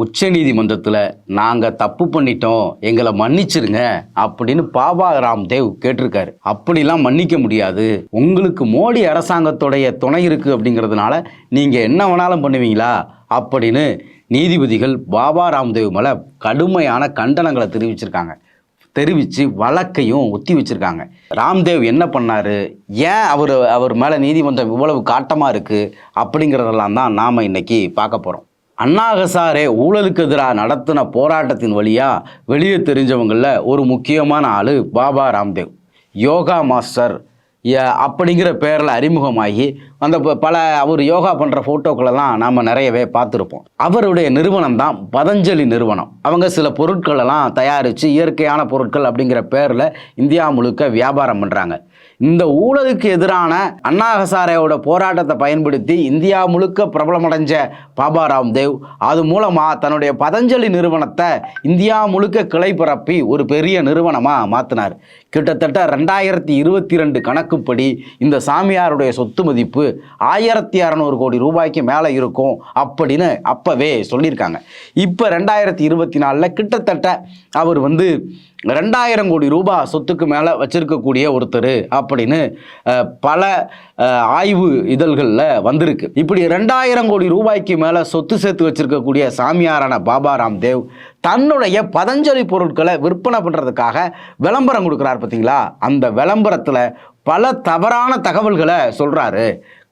உச்ச நீதிமன்றத்தில் நாங்கள் தப்பு பண்ணிட்டோம் எங்களை மன்னிச்சிருங்க அப்படின்னு பாபா ராம்தேவ் கேட்டிருக்காரு. அப்படிலாம் மன்னிக்க முடியாது. உங்களுக்கு மோடி அரசாங்கத்துடைய துணை இருக்குது அப்படிங்கிறதுனால நீங்கள் என்ன வேணாலும் பண்ணுவீங்களா? அப்படின்னு நீதிபதிகள் பாபா ராம்தேவ் மேலே கடுமையான கண்டனங்களை தெரிவிச்சிருக்காங்க. தெரிவித்து வழக்கையும் ஒத்தி வச்சுருக்காங்க. ராம்தேவ் என்ன பண்ணார்? ஏன் அவர் அவர் மேலே நீதிமன்றம் இவ்வளவு காட்டமாக இருக்குது அப்படிங்கிறதெல்லாம் தான் நாம் இன்னைக்கு பார்க்க போகிறோம் அண்ணா ஹசாரே ஊழலுக்கு எதிராக நடத்தின போராட்டத்தின் வழியாக வெளியே தெரிஞ்சவங்களில் ஒரு முக்கியமான ஆள் பாபா ராம்தேவ். யோகா மாஸ்டர் அப்படிங்கிற பேரில் அறிமுகமாகி அந்த ப- பல அவர் யோகா பண்ணுற ஃபோட்டோக்களெல்லாம் நாம் நிறையவே பார்த்துருப்போம். அவருடைய நிறுவனம் தான் பதஞ்சலி நிறுவனம். அவங்க சில பொருட்களெல்லாம் தயாரித்து இயற்கையான பொருட்கள் அப்படிங்கிற பேரில் இந்தியா முழுக்க வியாபாரம் பண்ணுறாங்க இந்த ஊழலுக்கு எதிரான அண்ணா ஹசாரேவோட போராட்டத்தை பயன்படுத்தி இந்தியா முழுக்க பிரபலமடைஞ்ச பாபா ராம்தேவ் அது மூலமாக தன்னுடைய பதஞ்சலி நிறுவனத்தை இந்தியா முழுக்க கிளை பரப்பி ஒரு பெரிய நிறுவனமாக மாற்றினார் கிட்டத்தட்ட ரெண்டாயிரத்தி இருபத்தி ரெண்டு கணக்குப்படி இந்த சாமியாருடைய சொத்து மதிப்பு ஆயிரத்தி அறநூறு கோடி ரூபாய்க்கு மேலே இருக்கும் அப்படின்னு அப்போவே சொல்லியிருக்காங்க. இப்போ ரெண்டாயிரத்தி இருபத்தி நாலில் கிட்டத்தட்ட அவர் வந்து ரெண்டாயிரம் கோடி ரூபாய் சொத்துக்கு மேலே வச்சிருக்கக்கூடிய ஒருத்தர் அப்படின்னு பல ஆய்வு இதழ்களில் வந்திருக்கு. இப்படி ரெண்டாயிரம் கோடி ரூபாய்க்கு மேலே சொத்து சேர்த்து வச்சிருக்கக்கூடிய சாமியாரான பாபா ராம்தேவ் தன்னுடைய பதஞ்சலி பொருட்களை விற்பனை பண்ணுறதுக்காக விளம்பரம் கொடுக்குறார் பார்த்தீங்களா அந்த விளம்பரத்தில் பல தவறான தகவல்களை சொல்கிறாரு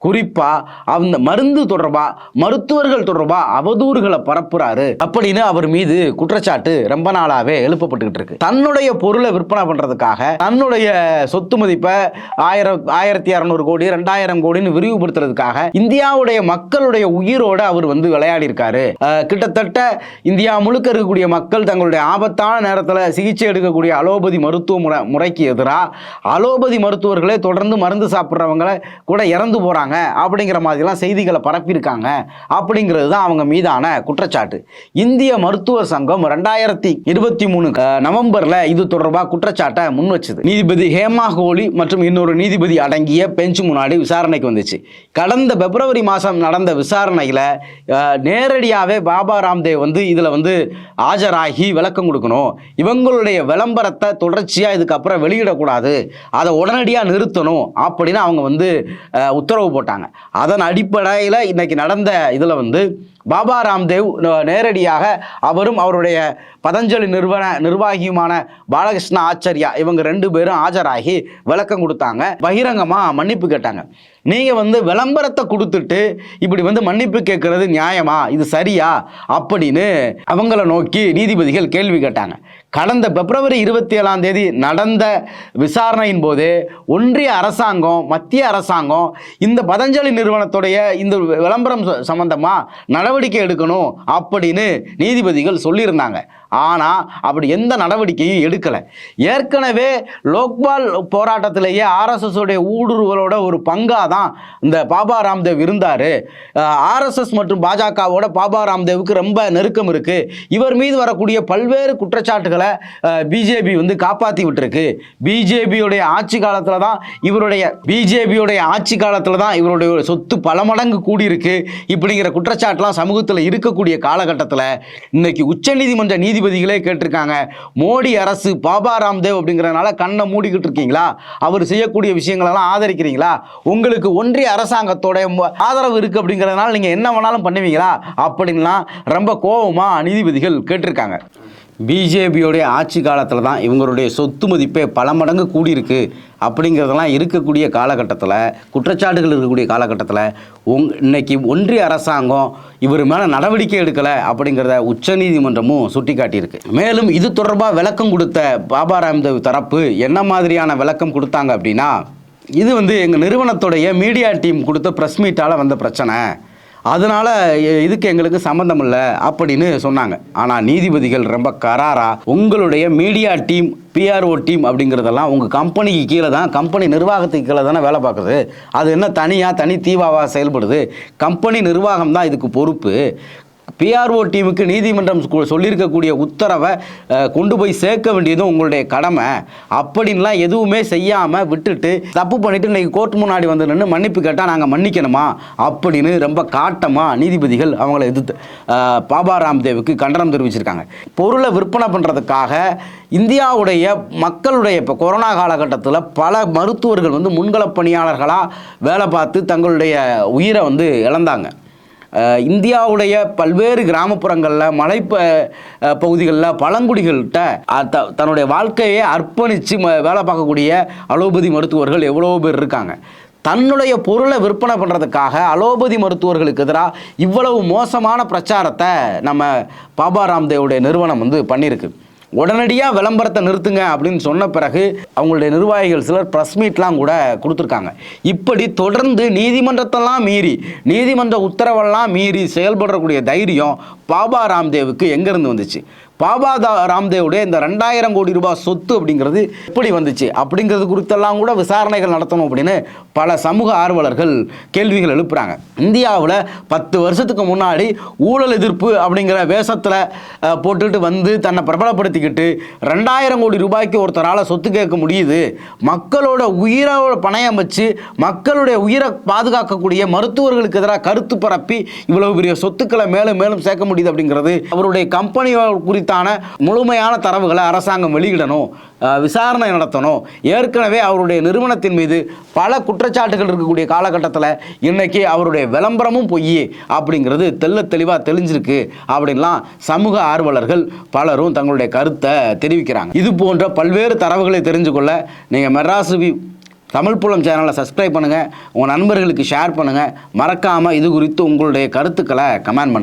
குறிப்பாக அந்த மருந்து தொடர்பாக மருத்துவர்கள் தொடர்பாக அவதூறுகளை பரப்புறாரு. அப்படின்னு அவர் மீது குற்றச்சாட்டு ரொம்ப நாளாகவே எழுப்பப்பட்டுக்கிட்டு இருக்கு. தன்னுடைய பொருளை விற்பனை பண்ணுறதுக்காக தன்னுடைய சொத்து மதிப்பை ஆயிரம் ஆயிரத்தி அறநூறு கோடி ரெண்டாயிரம் கோடின்னு விரிவுபடுத்துறதுக்காக இந்தியாவுடைய மக்களுடைய உயிரோட அவர் வந்து விளையாடி இருக்காரு கிட்டத்தட்ட இந்தியா முழுக்க இருக்கக்கூடிய மக்கள் தங்களுடைய ஆபத்தான நேரத்தில் சிகிச்சை எடுக்கக்கூடிய அலோபதி மருத்துவ முறை முறைக்கு எதிராக அலோபதி மருத்துவர்களே தொடர்ந்து மருந்து சாப்பிட்றவங்கள கூட இறந்து போகிறாங்க அப்படிங்கிற மாதிரிலாம் செய்திகளை பரப்பியிருக்காங்க அப்படிங்கிறது தான் அவங்க மீதான குற்றச்சாட்டு. இந்திய மருத்துவ சங்கம் ரெண்டாயிரத்தி இருபத்தி மூணு நவம்பரில் இது தொடர்பாக குற்றச்சாட்டை முன் வச்சது நீதிபதி ஹேமா கோலி மற்றும் இன்னொரு நீதிபதி அடங்கிய பெஞ்ச் முன்னாடி விசாரணைக்கு வந்துச்சு. கடந்த பிப்ரவரி மாதம் நடந்த விசாரணையில் நேரடியாகவே பாபா ராம்தேவ் வந்து இதில் வந்து ஆஜராகி விளக்கம் கொடுக்கணும். இவங்களுடைய விளம்பரத்தை தொடர்ச்சியாக இதுக்கப்புறம் வெளியிடக்கூடாது. அதை உடனடியாக நிறுத்தணும் அப்படின்னு அவங்க வந்து உத்தரவு போட்டாங்க. அதன் அடிப்படையில் இன்னைக்கு நடந்த இதில் வந்து பாபா ராம்தேவ் நேரடியாக அவரும் அவருடைய பதஞ்சலி நிறுவன நிர்வாகியுமான பாலகிருஷ்ண ஆச்சரியா இவங்க ரெண்டு பேரும் ஆஜராகி விளக்கம் கொடுத்தாங்க. பகிரங்கமாக மன்னிப்பு கேட்டாங்க. நீங்கள் வந்து விளம்பரத்தை கொடுத்துட்டு இப்படி வந்து மன்னிப்பு கேட்குறது நியாயமா? இது சரியா? அப்படின்னு அவங்கள நோக்கி நீதிபதிகள் கேள்வி கேட்டாங்க. கடந்த பிப்ரவரி இருபத்தி ஏழாம் தேதி நடந்த விசாரணையின் போது ஒன்றிய அரசாங்கம் மத்திய அரசாங்கம் இந்த பதஞ்சலி நிறுவனத்துடைய இந்த விளம்பரம் ச- நடவடிக்கை எடுக்கணும் அப்படின்னு நீதிபதிகள் சொல்லியிருந்தாங்க. ஆனால் அப்படி எந்த நடவடிக்கையும் எடுக்கலை. ஏற்கனவே லோக்பால் போராட்டத்திலேயே ஆர்எஸ்எஸ் உடைய ஊடுருவலோட ஒரு பங்காக தான் இந்த பாபா ராம்தேவ் இருந்தார். ஆர்எஸ்எஸ் மற்றும் பாஜகவோட பாபா ராம்தேவுக்கு ரொம்ப நெருக்கம் இருக்குது இவர் மீது வரக்கூடிய பல்வேறு குற்றச்சாட்டுகளை பிஜேபி வந்து காப்பாற்றி விட்டுருக்கு. பிஜேபியுடைய ஆட்சி காலத்தில் தான் இவருடைய பிஜேபியுடைய ஆட்சி காலத்தில் தான் இவருடைய சொத்து பல மடங்கு கூடியிருக்கு. இப்படிங்கிற குற்றச்சாட்டுலாம் சமூகத்தில் இருக்கக்கூடிய காலகட்டத்தில் இன்னைக்கு உச்சநீதிமன்ற நீதி நீதிபதிகளே கேட்டிருக்காங்க. மோடி அரசு பாபா ராம்தேவ் அப்படிங்கிறதுனால கண்ணை மூடிக்கிட்டு இருக்கீங்களா? அவர் செய்யக்கூடிய விஷயங்களெல்லாம் ஆதரிக்கிறீங்களா? உங்களுக்கு ஒன்றிய அரசாங்கத்தோட ஆதரவு இருக்குது அப்படிங்கிறதுனால நீங்கள் என்ன வேணாலும் பண்ணுவீங்களா? அப்படின்லாம் ரொம்ப கோபமாக நீதிபதிகள் கேட்டிருக்காங்க. பிஜேபியோடைய ஆட்சி காலத்தில் தான் இவங்களுடைய சொத்து மதிப்பே பல மடங்கு கூடியிருக்கு. அப்படிங்கிறதெல்லாம் இருக்கக்கூடிய காலகட்டத்தில் குற்றச்சாட்டுகள் இருக்கக்கூடிய காலகட்டத்தில் உங் இன்னைக்கு ஒன்றிய அரசாங்கம் இவர் மேலே நடவடிக்கை எடுக்கலை அப்படிங்கிறத உச்சநீதிமன்றமும் சுட்டிக்காட்டியிருக்கு. மேலும் இது தொடர்பாக விளக்கம் கொடுத்த பாபா ராம்தேவ் தரப்பு என்ன மாதிரியான விளக்கம் கொடுத்தாங்க அப்படின்னா இது வந்து எங்கள் நிறுவனத்துடைய மீடியா டீம் கொடுத்த ப்ரெஸ் மீட்டால் வந்த பிரச்சனை. அதனால எ- இதுக்கு எங்களுக்கு சம்மந்தம் இல்லை அப்படின்னு சொன்னாங்க. ஆனால் நீதிபதிகள் ரொம்ப கராரா உங்களுடைய மீடியா டீம் பிஆர்ஓ டீம் அப்படிங்கிறதெல்லாம் உங்கள் கம்பெனிக்கு கீழே தான் கம்பெனி நிர்வாகத்துக்கு கீழே தானே வேலை பார்க்குது. அது என்ன தனியாக தனி தீவாவாக செயல்படுது? கம்பெனி நிர்வாகம் தான் இதுக்கு பொறுப்பு. பிஆர்ஓ டீமுக்கு நீதிமன்றம் சொல்லியிருக்கக்கூடிய உத்தரவை கொண்டு போய் சேர்க்க வேண்டியதும் உங்களுடைய கடமை. அப்படின்லாம் எதுவுமே செய்யாமல் விட்டுட்டு தப்பு பண்ணிட்டு இன்னைக்கு கோர்ட் முன்னாடி வந்து நின்று மன்னிப்பு கேட்டால் நாங்கள் மன்னிக்கணுமா? அப்படின்னு ரொம்ப காட்டமாக நீதிபதிகள் அவங்கள எதிர்த்து பாபா ராம்தேவுக்கு கண்டனம் தெரிவிச்சிருக்காங்க. பொருளை விற்பனை பண்ணுறதுக்காக இந்தியாவுடைய மக்களுடைய இப்போ கொரோனா காலகட்டத்தில் பல மருத்துவர்கள் வந்து முன்களப் பணியாளர்களாக வேலை பார்த்து தங்களுடைய உயிரை வந்து இழந்தாங்க. இந்தியாவுடைய பல்வேறு கிராமப்புறங்களில் மலை பகுதிகளில் பழங்குடிகள்கிட்ட த- தன்னுடைய வாழ்க்கையை அர்ப்பணித்து ம வேலை பார்க்கக்கூடிய அலோபதி மருத்துவர்கள் எவ்வளோ பேர் இருக்காங்க. தன்னுடைய பொருளை விற்பனை பண்ணுறதுக்காக அலோபதி மருத்துவர்களுக்கு எதிராக இவ்வளவு மோசமான பிரச்சாரத்தை நம்ம பாபா ராம்தேவுடைய நிறுவனம் வந்து பண்ணியிருக்கு. உடனடியாக விளம்பரத்தை நிறுத்துங்க அப்படின்னு சொன்ன பிறகு அவங்களுடைய நிர்வாகிகள் சிலர் ப்ரெஸ் மீட்லாம் கூட கொடுத்துருக்காங்க. இப்படி தொடர்ந்து நீதிமன்றத்தெல்லாம் மீறி நீதிமன்ற உத்தரவெல்லாம் மீறி செயல்படக்கூடிய தைரியம் பாபா ராம்தேவுக்கு எங்கேருந்து வந்துச்சு? பாபா தா ராம்தேவுடைய இந்த ரெண்டாயிரம் கோடி ரூபாய் சொத்து அப்படிங்கிறது எப்படி வந்துச்சு? அப்படிங்கிறது குறித்தெல்லாம் கூட விசாரணைகள் நடத்தணும் அப்படின்னு பல சமூக ஆர்வலர்கள் கேள்விகள் எழுப்புறாங்க. இந்தியாவில் பத்து வருஷத்துக்கு முன்னாடி ஊழல் எதிர்ப்பு அப்படிங்கிற வேஷத்தில் போட்டுட்டு வந்து தன்னை பிரபலப்படுத்திக்கிட்டு ரெண்டாயிரம் கோடி ரூபாய்க்கு ஒருத்தரால் சொத்து கேட்க முடியுது. மக்களோட உயிரோட பணயம் வச்சு மக்களுடைய உயிரை பாதுகாக்கக்கூடிய மருத்துவர்களுக்கு எதிராக கருத்து பரப்பி இவ்வளவு பெரிய சொத்துக்களை மேலும் மேலும் சேர்க்க முடியுது அப்படிங்கிறது அவருடைய கம்பெனி குறித்தான முழுமையான தரவுகளை அரசாங்கம் வெளியிடணும் விசாரணை நடத்தணும். ஏற்கனவே அவருடைய நிறுவனத்தின் மீது பல குற்றச்சாட்டுகள் இருக்கக்கூடிய காலகட்டத்தில் இன்றைக்கி அவருடைய விளம்பரமும் பொய் அப்படிங்கிறது தெல்ல தெளிவாக தெளிஞ்சிருக்கு அப்படின்லாம் சமூக ஆர்வலர்கள் பலரும் தங்களுடைய கருத்தை தெரிவிக்கிறாங்க. இது போன்ற பல்வேறு தரவுகளை தெரிஞ்சு கொள்ள நீங்கள் மெட்ராஸ் வி தமிழ் புலம் சேனலை சப்ஸ்கிரைப் பண்ணுங்கள் உங்கள் நண்பர்களுக்கு ஷேர் பண்ணுங்கள் மறக்காமல் இது குறித்து உங்களுடைய கருத்துக்களை கமெண்ட் பண்ணுங்கள்